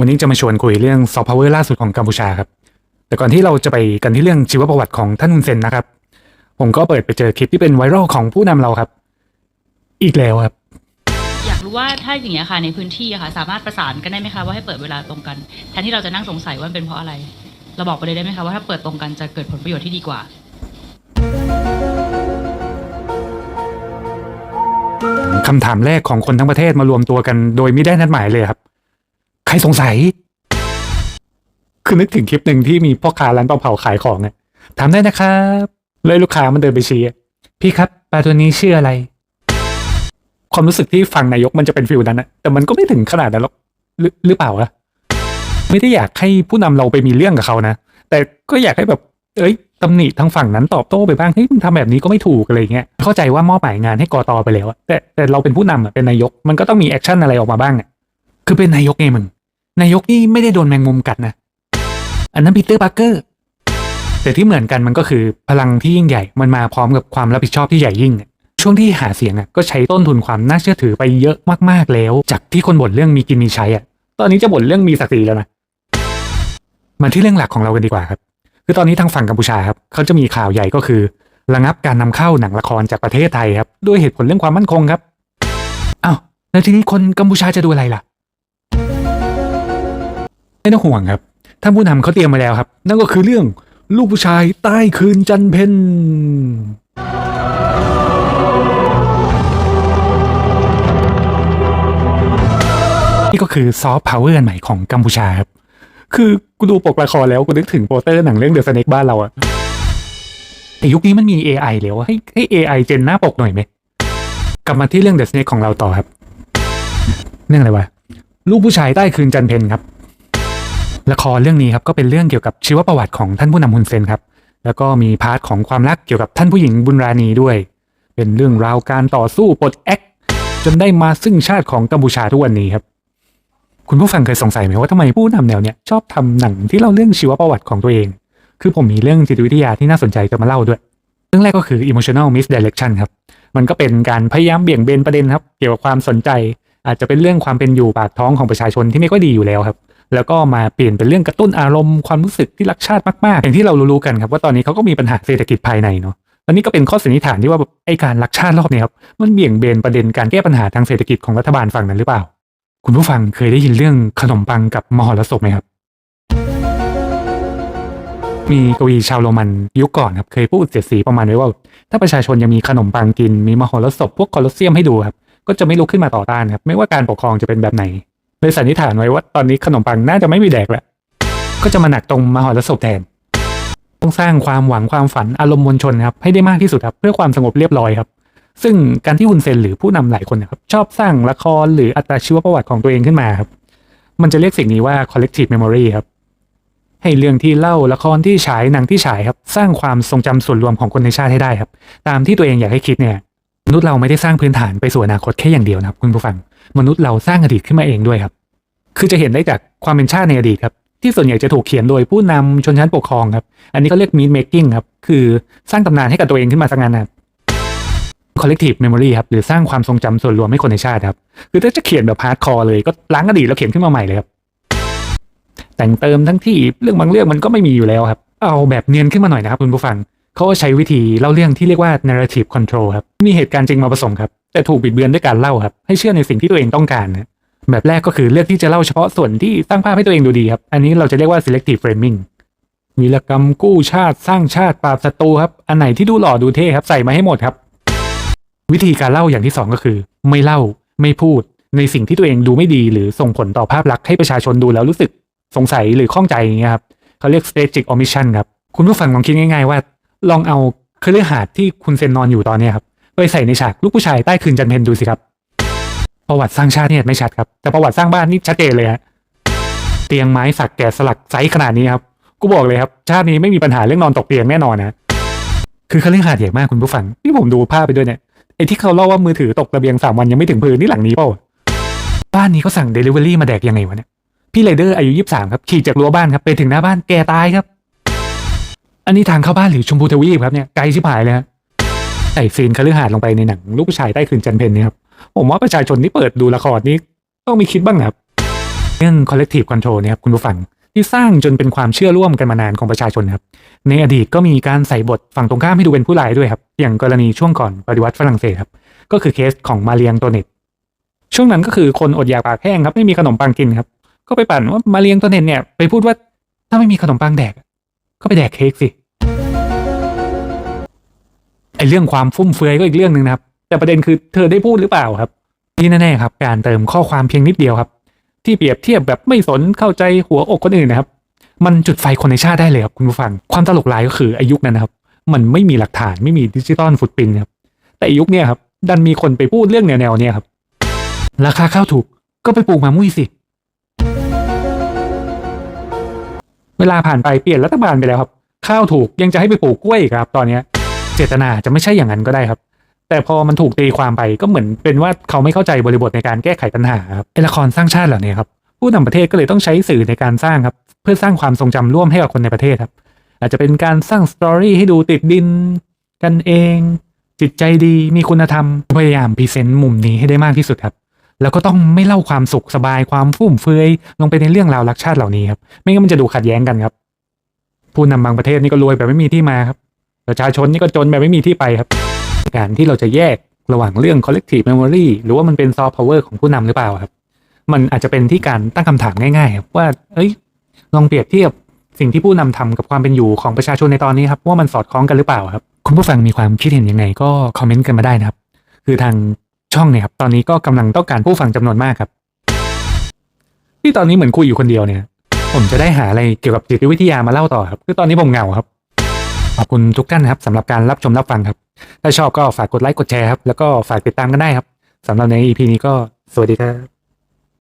วันนี้จะมาชวนคุยเรื่องซอฟต์พาวเวอร์ล่าสุดของกัมพูชาครับ แต่ก่อนที่เราจะไปกันที่เรื่องชีวประวัติของท่านฮุนเซนนะครับ ผมก็เปิดไปเจอคลิปที่เป็นไวรัลของผู้นำเราครับ อีกแล้วครับ อยากรู้ว่าถ้าอย่างเงี้ยค่ะในพื้นที่อะค่ะ สามารถประสานกันได้ไหมคะว่าให้เปิดเวลาตรงกันแทนที่เราจะนั่งสงสัยว่ามันเป็นเพราะอะไร เราบอกไปเลยได้ไหมคะว่าถ้าเปิดตรงกันจะเกิดผลประโยชน์ที่ดีกว่าคำถามแรกของคนทั้งประเทศมารวมตัวกันโดยไม่ได้นัดหมายเลยครับ ใครสงสัย คือนึกถึงคลิปหนึ่งที่มีพ่อค้าร้านปลาเผาขายของอะถามได้นะครับ เลยลูกค้ามันเดินไปชี้พี่ครับปลาตัวนี้ชื่ออะไร ความรู้สึกที่ฟังนายกมันจะเป็นฟิลนั้นนะแต่มันก็ไม่ถึงขนาดนั้นหรอกหรือเปล่าอะไม่ได้อยากให้ผู้นำเราไปมีเรื่องกับเขานะ แต่ก็อยากให้แบบ เอ้ยตำหนิทางฝั่งนั้นตอบโต้ไปบ้างเฮ้ยมึงทำแบบนี้ก็ไม่ถูกอะไรเงี้ยเข้าใจว่ามอบหมายงานให้กอตไปแล้วแต่แต่เราเป็นผู้นำเป็นนายกมันก็ต้องมีแอคชั่นอะไรออกมาบ้างอะคือเป็นนายกไงมึง นายกนี่ไม่ได้โดนแมงมุมกัดนะ อันนั้นปีเตอร์ปาร์เกอร์ แต่ที่เหมือนกันมันก็คือพลังที่ยิ่งใหญ่ มันมาพร้อมกับความรับผิดชอบที่ใหญ่ยิ่ง ช่วงที่หาเสียงอะก็ใช้ต้นทุนความน่าเชื่อถือไปเยอะมากๆแล้ว จากที่คนบ่นเรื่องมีกินมีใช้อะตอนนี้จะบ่นเรื่องมีศักดิ์ศรีแล้วนะ มาที่เรื่องหลักของเรากันดีกว่าครับ คือตอนนี้ทางฝั่งกัมพูชาครับเขาจะมีข่าวใหญ่ก็คือระงับการนำเข้าหนังละครจากประเทศไทยครับด้วยเหตุผลเรื่องความมั่นคงครับอ้าวแล้วทีนี้คนกัมพูชาจะดูอะไรล่ะ ไม่ต้องห่วงครับท่านผู้นำเขาเตรียมมาแล้วครับ นั่นก็คือเรื่องลูกผู้ชายใต้คืนจันเพนนี่ก็คือซอฟต์พาวเวอร์ใหม่ของกัมพูชาครับ คือกูดูปกละครแล้วกูนึกถึงโปสเตอร์หนังเรื่องเดอะสเน็กบ้านเราอะแต่ยุคนี้มันมี AI แล้วให้ให้ AI เจนหน้าปกหน่อยไหม กลับมาที่เรื่องเดอะสเน็กของเราต่อครับ เรื่องอะไรวะ ลูกผู้ชายใต้คืนจันเพนครับ ละครเรื่องนี้ครับก็เป็นเรื่องเกี่ยวกับชีวประวัติของท่านผู้นำฮุนเซนครับแล้วก็มีพาร์ทของความรักเกี่ยวกับท่านผู้หญิงบุญราณีด้วย เป็นเรื่องราวการต่อสู้ปลดแอกจนได้มาซึ่งชาติของกัมพูชาทุกวันนี้ครับ คุณผู้ฟังเคยสงสัยไหมว่าทำไมผู้นำแนวเนี้ยชอบทำหนังที่เล่าเรื่องชีวประวัติของตัวเอง คือผมมีเรื่องจิตวิทยาที่น่าสนใจจะมาเล่าด้วยเรื่องแรกก็คือ emotional misdirection ครับ มันก็เป็นการพยายามเบี่ยงเบนประเด็นครับ เกี่ยวกับความสนใจ อาจจะเป็นเรื่องความเป็นอยู่ปากท้องของประชาชนที่ไม่ค่อยดีอยู่แล้วครับ แล้วก็มาเปลี่ยนเป็นเรื่องกระตุ้นอารมณ์ความรู้สึกที่รักชาติมากๆ อย่างที่เรารู้ๆกันครับว่าตอนนี้เขาก็มีปัญหาเศรษฐกิจภายในเนาะอันนี้ก็เป็นข้อสันนิษฐานที่ว่าไอการรักชาติรอบนี้ครับมันเบี่ยงเบนประเด็นการแก้ปัญหาทางเศรษฐกิจของรัฐบาลฝั่งนั้นหรือเปล่า คุณผู้ฟังเคยได้ยินเรื่องขนมปังกับมหรสพไหมครับมีกวีชาวโรมันยุคก่อนครับเคยพูดเสียดสีประมาณไว้ว่า ถ้าประชาชนยังมีขนมปังกินมีมหรสพพวกคอลอสเซียมให้ดูครับก็จะไม่ลุกขึ้นมาต่อต้านครับไม่ว่าการปกครองจะเป็นแบบไหน เลยสันนิษฐานไว้ว่าตอนนี้ขนมปังน่าจะไม่มีแดกแล้วก็จะมาหนักตรงมหรสพแทน ต้องสร้างความหวังความฝันอารมณ์มวลชนครับให้ได้มากที่สุดครับเพื่อความสงบเรียบร้อยครับ ซึ่งการที่ฮุนเซนหรือผู้นำหลายคนนะครับชอบสร้างละครหรืออัตราชีวประวัติของตัวเองขึ้นมาครับ มันจะเรียกสิ่งนี้ว่า collective memory ครับให้เรื่องที่เล่าละครที่ฉายหนังที่ฉายครับ สร้างความทรงจำส่วนรวมของคนในชาติให้ได้ครับ ตามที่ตัวเองอยากให้คิดเนี่ย มนุษย์เราไม่ได้สร้างพื้นฐานไปสู่อนาคตแค่อย่างเดียวนะครับคุณผู้ฟัง มนุษย์เราสร้างอดีตขึ้นมาเองด้วยครับ คือจะเห็นได้จากความเป็นชาติในอดีตครับ ที่ส่วนใหญ่จะถูกเขียนโดยผู้นำชนชั้นปกครองครับ อันนี้ก็เรียก myth making ครับ คือสร้างตำนานให้กับตัวเองขึ้นมาสักงานนะครับ collective memory ครับ หรือสร้างความทรงจำส่วนรวมให้คนในชาติครับ คือถ้าจะเขียนแบบ hardcore เลยก็ล้างอดีตแล้วเขียนขึ้นมาใหม่เลยครับ แต่งเติมทั้งที่เรื่องบางเรื่องมันก็ไม่มีอยู่แล้วครับ เอาแบบเนียนขึ้นมาหน่อยนะครับคุณผู้ฟัง เขาใช้วิธีเล่าเรื่องที่เรียกว่า narrative control ครับ มีเหตุการณ์จริงมาผสมครับ แต่ถูกบิดเบือนด้วยการเล่าครับ ให้เชื่อในสิ่งที่ตัวเองต้องการนะแบบแรกก็คือเลือกที่จะเล่าเฉพาะส่วนที่สร้างภาพให้ตัวเองดูดีครับ อันนี้เราจะเรียกว่า selective framing วีรกรรมกู้ชาติสร้างชาติปราบศัตรูครับ อันไหนที่ดูหล่อดูเท่ครับใส่มาให้หมดครับ วิธีการเล่าอย่างที่สองก็คือ ไม่เล่าไม่พูด ในสิ่งที่ตัวเองดูไม่ดี หรือส่งผลต่อภาพลักษณ์ให้ประชาชนดูแล้วรู้สึกสงสัยหรือข้องใจอย่างเงี้ยครับเขาเรียก strategic omission ครับคุณผู้ฟังลองคิดง่ายๆว่า ลองเอาเครือหาดที่คุณเซนนอนอยู่ตอนนี้ครับไปใส่ในฉากลูกผู้ชายใต้คืนจันเพนดูสิครับ ประวัติสร้างชาติเนี่ยไม่ชัดครับ แต่ประวัติสร้างบ้านนี่ชัดเจนเลยฮะเตียงไม้สักแกะสลักไซส์ขนาดนี้ครับกูบอกเลยครับ ชาตินี้ไม่มีปัญหาเรื่องนอนตกเตียงแน่นอนนะคือเขาเรื่องหาดใหญ่มากคุณผู้ฟังที่ผมดูภาพไปด้วยเนี่ยไอ้ที่เขาเล่าว่ามือถือตกระเบียงสามวันยังไม่ถึงพื้นนี่หลังนี้เปล่าบ้านนี้เขาสั่งเดลิเวอรี่มาแดกยังไงวะเนี่ยพี่ไรเดอร์อายุยี่สามครับขี่จากรั้วบ้านครับไปถึงหน้าบ้านแกตายครับ อันนี้ทางเข้าบ้านหรือชมพูทวีปครับเนี่ยไกลชิบหายเลยฮะใส่ซีนคฤหาสน์ลงไปในหนังลูกผู้ชายใต้คืนจันเพนเนี่ยครับผมว่าประชาชนที่เปิดดูละครนี้ต้องมีคิดบ้างนะครับเรื่อง collective control เนี่ยครับคุณผู้ฟังที่สร้างจนเป็นความเชื่อร่วมกันมานานของประชาชนครับ ในอดีตก็มีการใส่บทฝั่งตรงข้ามให้ดูเป็นผู้ร้ายด้วยครับ อย่างกรณีช่วงก่อนปฏิวัติฝรั่งเศสครับ ก็คือเคสของมาเรียงโตเนตช่วงนั้นก็คือคนอดอยากปากแห้งครับไม่มีขนมปังกินครับ ก็ไปปั่นว่ามาเรียงโตเนตเนี่ยไปพูดว่าถ้าไม่มีขนมปังแดก ก็ไปแดกเค้กสิ ไอเรื่องความฟุ่มเฟือยก็อีกเรื่องหนึ่งนะครับ แต่ประเด็นคือเธอได้พูดหรือเปล่าครับที่แน่ๆครับ การเติมข้อความเพียงนิดเดียวครับ ที่เปรียบเทียบแบบไม่สนเข้าใจหัวอกคนอื่นนะครับ มันจุดไฟคนในชาติได้เลยครับคุณผู้ฟัง ความตลกร้ายก็คืออายุนั้นนะครับ มันไม่มีหลักฐานไม่มีดิจิตอลฟุตปรินครับแต่อายุคเนี้ยครับ ดันมีคนไปพูดเรื่องแนวๆเนี้ยครับ ราคาข้าวถูกก็ไปปลูกมามุ้ยสิ เวลาผ่านไปเปลี่ยนรัฐบาลไปแล้วครับ ข้าวถูกยังจะให้ไปปลูกกล้วยอีกครับ ตอนเนี้ย เจตนาจะไม่ใช่อย่างนั้นก็ได้ครับ แต่พอมันถูกตีความไปก็เหมือนเป็นว่าเขาไม่เข้าใจบริบทในการแก้ไขปัญหาครับไอละครสร้างชาติเหล่านี้ครับผู้นำประเทศก็เลยต้องใช้สื่อในการสร้างครับ เพื่อสร้างความทรงจำร่วมให้กับคนในประเทศครับ อาจจะเป็นการสร้างสตอรี่ให้ดูติดดินกันเอง จิตใจดีมีคุณธรรมพยายามพรีเซนต์มุมนี้ให้ได้มากที่สุดครับ แล้วก็ต้องไม่เล่าความสุขสบายความฟุ่มเฟือยลงไปในเรื่องราวรักชาติเหล่านี้ครับไม่งั้นมันจะดูขัดแย้งกันครับ ผู้นำบางประเทศนี่ก็รวยแบบไม่มีที่มาครับ ประชาชนนี่ก็จนแบบไม่มีที่ไปครับ การที่เราจะแยกระหว่างเรื่อง collective memory หรือว่ามันเป็น soft power ของผู้นำหรือเปล่าครับ มันอาจจะเป็นที่การตั้งคำถามง่ายๆครับว่า เอ้ย ลองเปรียบเทียบสิ่งที่ผู้นำทำกับความเป็นอยู่ของประชาชนในตอนนี้ครับ ว่ามันสอดคล้องกันหรือเปล่าครับ คุณผู้ฟังมีความคิดเห็นยังไงก็คอมเมนต์กันมาได้นะครับ คือทางช่องเนี่ยครับ ตอนนี้ก็กำลังต้องการผู้ฟังจำนวนมากครับ ที่ตอนนี้เหมือนคุยอยู่คนเดียวเนี่ย ผมจะได้หาอะไรเกี่ยวกับจิตวิทยามาเล่าต่อครับ คือตอนนี้ผมเหงาครับ ขอบคุณทุกท่านนะครับสำหรับการรับชมรับฟังครับ ถ้าชอบก็ฝากกดไลค์กดแชร์ครับ แล้วก็ฝากติดตามกันได้ครับสำหรับใน EP นี้ก็สวัสดีครับ